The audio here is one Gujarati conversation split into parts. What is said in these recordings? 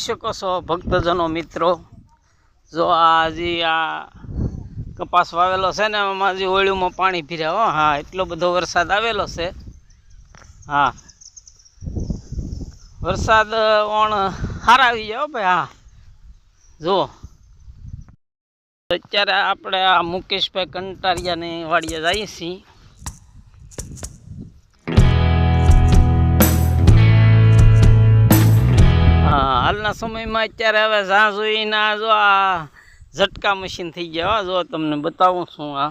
શકો છો, ભક્તજનો, મિત્રો. જો આ હજી આ કપાસ વાવેલો છે ને એમાં હજી ઓળીમાં પાણી ભીર્યા, હો, હા, એટલો બધો વરસાદ આવેલો છે. હા. વરસાદ ઓણ, હારા આવી જાય ભાઈ, હા. જુઓ અત્યારે આપણે આ મુકેશભાઈ કંટારિયાની વાડીએ જઈએ છીએ. હાલના સમયમાં અત્યારે હવે ઝાઝુ આ જો આ ઝટકા મશીન થઈ ગયા જો તમને બતાવું છું આ.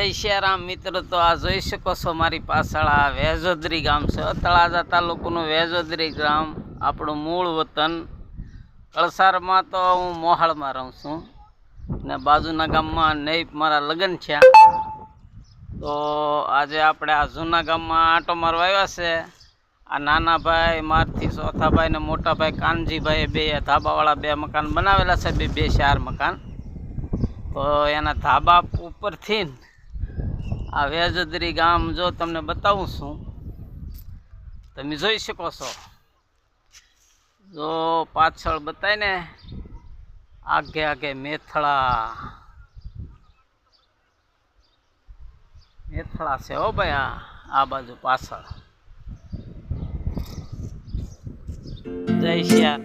જય શ્યારામ મિત્ર, તો આ જોઈ શકો છો મારી પાછળ આ વેજોદરી ગામ છે. તળાજા તાલુકાનું વેજોદરી ગામ, આપણું મૂળ વતન. કળસારમાં તો હું મોહાળમાં રહું છું ને બાજુના ગામમાં નૈપ મારા લગ્ન છે તો આજે આપણે આ જૂના ગામમાં આંટો મારવા આવ્યા છે. આ નાના ભાઈ મારથી ચોથા ભાઈ ને મોટા ભાઈ કાનજીભાઈ બે ધાબાવાળા બે મકાન બનાવેલા છે, બે બે ચાર મકાન. તો એના ધાબા ઉપરથી આ વેજદરી ગામ જો તમને બતાવું છું. તમે જોઈ શકો છો. જો પાછળ બતાવીને આગે આગે મેથળા. મેથળા છે હો ભાઈ આ આ બાજુ પાછળ. જય શ્યા.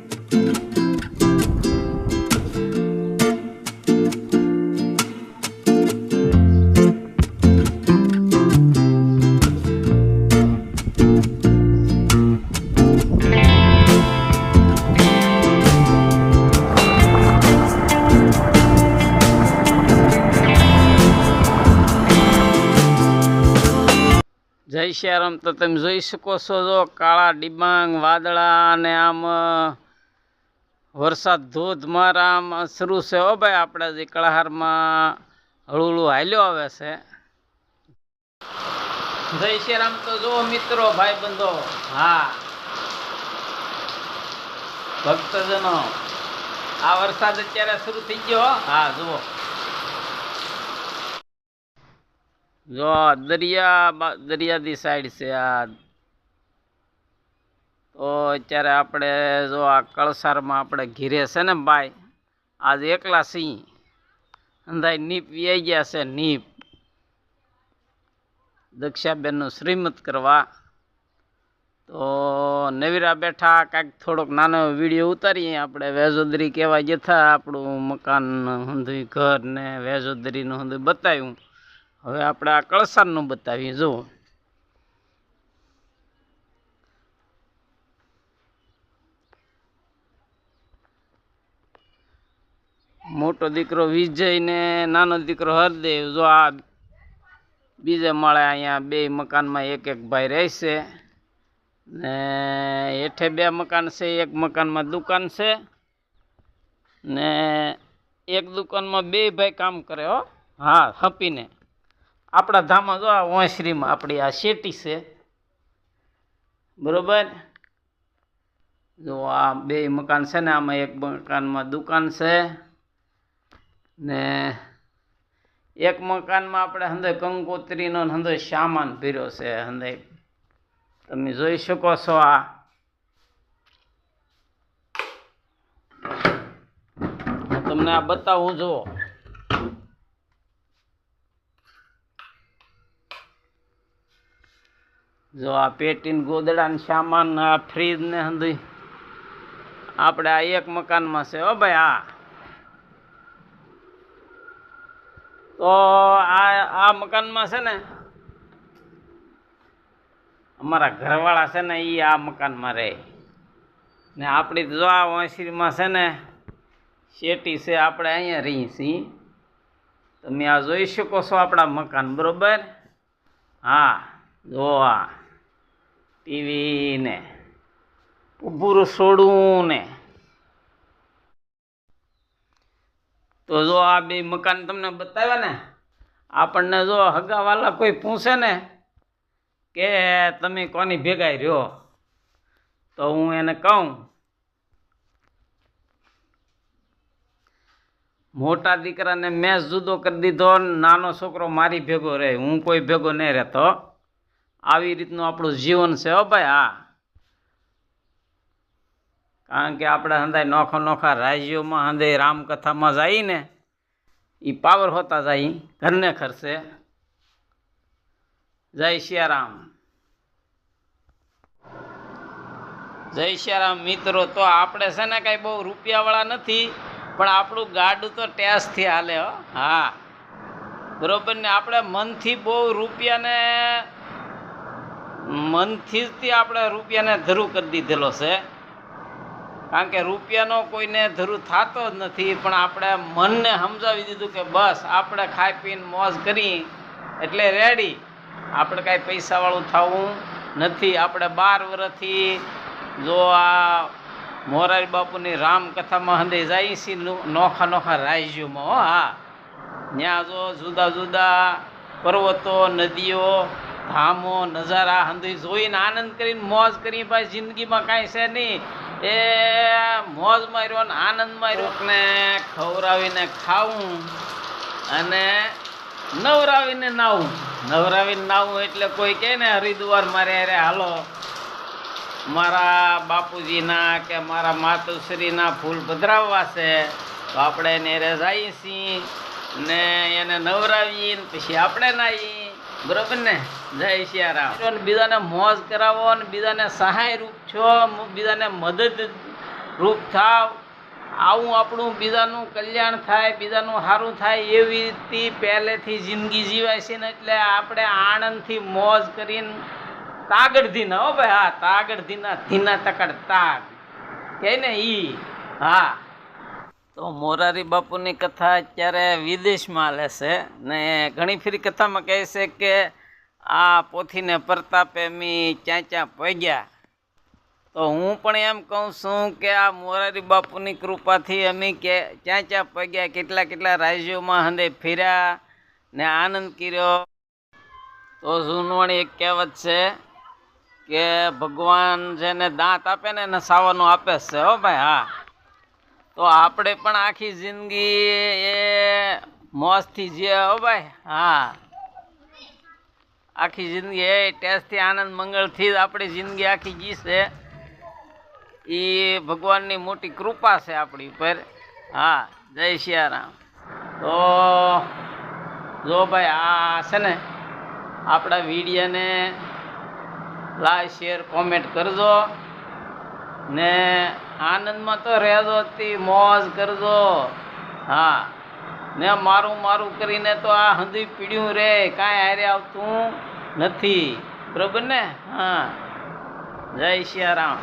જય તો તમે જોઈ શકો છો જો કાળા ડિબાંગ, વાદળા અને આમ વરસાદ ધોધમાર આમ શરૂ છે. ઓ ભાઈ, આપણે જે કળાહારમાં હળુલું હાલ્યો આવે છે. જય તો જો મિત્રો ભાઈ બંધો હા. ભક્તજનો. આ વરસાદ અત્યારે શરૂ થઈ ગયો. હા, જુઓ. જો દરિયા દરિયાદી સાઈડ છે આ. તો અત્યારે આપણે જો આ કળસારમાં આપણે ઘીરે છે ને ભાઈ, આજ એકલા સિંહ અંધાઈ નીપ વ્યાઈ ગયા છે, નીપ. દક્ષાબેનનું શ્રીમત કરવા. તો નવીરા બેઠા, કાંઈક થોડોક નાનો વીડિયો ઉતારીએ. આપણે વેજોદરી કહેવાય જતા આપણું મકાન હંધુય, ઘર ને વેજોદરીનું હંધુય બતાવ્યું. હવે આપણે આ કળસારનું બતાવીએ જુઓ. મોટો દીકરો વિજય ને નાનો દીકરો હરદેવ જો આ બીજે માળે અહીંયા બે મકાનમાં એક એક ભાઈ રહેશે ને હેઠે બે મકાન છે એક મકાનમાં દુકાન છે ને એક દુકાનમાં બે ભાઈ કામ કરે હો હા. હપીને. આપણા ધામમાં જો આ ઓસરીમાં આપણી આ શેટી છે, બરોબર? જો આ બે મકાન છે ને, આમાં એક મકાનમાં દુકાન છે ને એક મકાનમાં આપણે હંદે કંકોત્રીનો હંદે સામાન ભર્યો છે હંદે તમે જોઈ શકો છો આ. તમને આ બતાવું, જુઓ. જો આ પેટીન ગોદડા ને સામાન આ ફ્રીજ ને હંધી. આપણે આ એક મકાનમાં છે, હો ભાઈ આ તો આ આ મકાનમાં છે ને, અમારા ઘરવાળા છે ને એ આ મકાનમાં રહે. ને આપણી જો આ વાંસીમાં છે ને, શેટી છે આપણે અહીંયા રહી છીએ. તમે આ જોઈ શકો છો આપણા મકાન, બરોબર? હા, જો આ. ટીવી ને ઊભું રસોડું ને તો જો આ બે મકાન તમને બતાવ્યા ને, આપણને જો હગાવાલા કોઈ પૂછે ને કે તમે કોની ભેગાઈ રહ્યો? તો હું એને કહું, મોટા દીકરાને મેં જુદો કરી દીધો, નાનો છોકરો મારી ભેગો રહે, હું કોઈ ભેગો નહીં રહેતો. આવી રીતનું આપણું જીવન છે હો ભાઈ, હા. કારણ કે આપણે હંધાય નોખા નોખા રાજ્યોમાં હંધાય રામકથામાં જઈને એ પાવર હોતા જાય, ઘરને ખર્ચે. જય સિયારામ જય સિયારામ મિત્રો, તો આપણે છે ને કાંઈ બહુ રૂપિયાવાળા નથી, પણ આપણું ગાડું તો ટેસ્ટથી હાલે હો. બરોબર ને, આપણે મનથી બહુ રૂપિયાને મનથી જ આપણે રૂપિયાને ધરું કરી દીધેલો છે. કારણ કે રૂપિયાનો કોઈને ધરું થતો જ નથી, પણ આપણે મનને સમજાવી દીધું કે બસ, આપણે ખાઈ પીને મોજ કરી, એટલે રેડી આપણે કાંઈ પૈસાવાળું થવું નથી. આપણે બાર વર્ષથી જો આ મોરારી બાપુની રામકથામાં હંદે જાય છે નોખા નોખા રાજ્યોમાં હા ત્યાં જો જુદા જુદા પર્વતો, નદીઓ ધામો, નજારા હંધી જોઈને આનંદ કરીને મોજ કરી ભાઈ, જિંદગીમાં કાંઈ છે નહીં. એ મોજ માર્યો ને આનંદ માર્યો ને ખવડાવીને ખાવું અને નવરાવીને નાવું નવરાવીને નાવું એટલે કોઈ કહે ને, હરિદ્વાર મારે અરે હાલો, મારા બાપુજીના કે મારા માતુશ્રીના ફૂલ પધરાવવા છે, તો આપણે એને રે જઈએ છીએ ને એને નવરાવીને પછી આપણે નાહીએ. બરોબર ને? જય સિયારામ બીજાને મોજ કરાવો અને બીજાને સહાય રૂપ છો બીજાને મદદ રૂપ થાવ. આવું આપણું બીજાનું કલ્યાણ થાય, બીજાનું સારું થાય એવી રીતે પહેલેથી જિંદગી જીવાય છે ને એટલે આપણે આનંદથી મોજ કરીને તાગડ ધીના હો ભાઈ, હા તાગડ ધીના ધીના તકડ તાગ. કે ને ઈ? હા. તો મોરારી બાપુની કથા અત્યારે વિદેશમાં હાલે છે ને ઘણી ફરી કથામાં કહે છે કે આ પોથીને પ્રતાપે મી ક્યાં ક્યાં પગ્યા. તો હું પણ એમ કહું છું કે આ મોરારી બાપુની કૃપાથી અમે કે ક્યાં ક્યાં પગ્યા, કેટલા કેટલા રાજ્યોમાં હંદે ફેર્યા ને આનંદ કર્યો. તો જૂનવાણી એક કહેવત છે કે ભગવાન જેને દાંત આપે ને એને સાવાનું આપે છે, હો ભાઈ, હા. તો આપણે પણ આખી જિંદગી એ મોજથી જીએ હો ભાઈ. હા. આખી જિંદગી એ ટેસ્ટથી આનંદ મંગળથી જ આપણી જિંદગી આખી જીશે એ ભગવાનની મોટી કૃપા છે આપણી ઉપર. હા, જય સિયારામ તો જો ભાઈ, આ છે ને, આપણા વિડીયોને લાઈક, શેર, કોમેન્ટ કરજો. ને આનંદમાં તો રહેજો તી, મોજ કરજો. હા. ને મારું મારું કરીને તો આ હંધી પીડ્યું રે, કાંઈ હારે આવતું નથી. બરોબર ને? હા. જય સિયારામ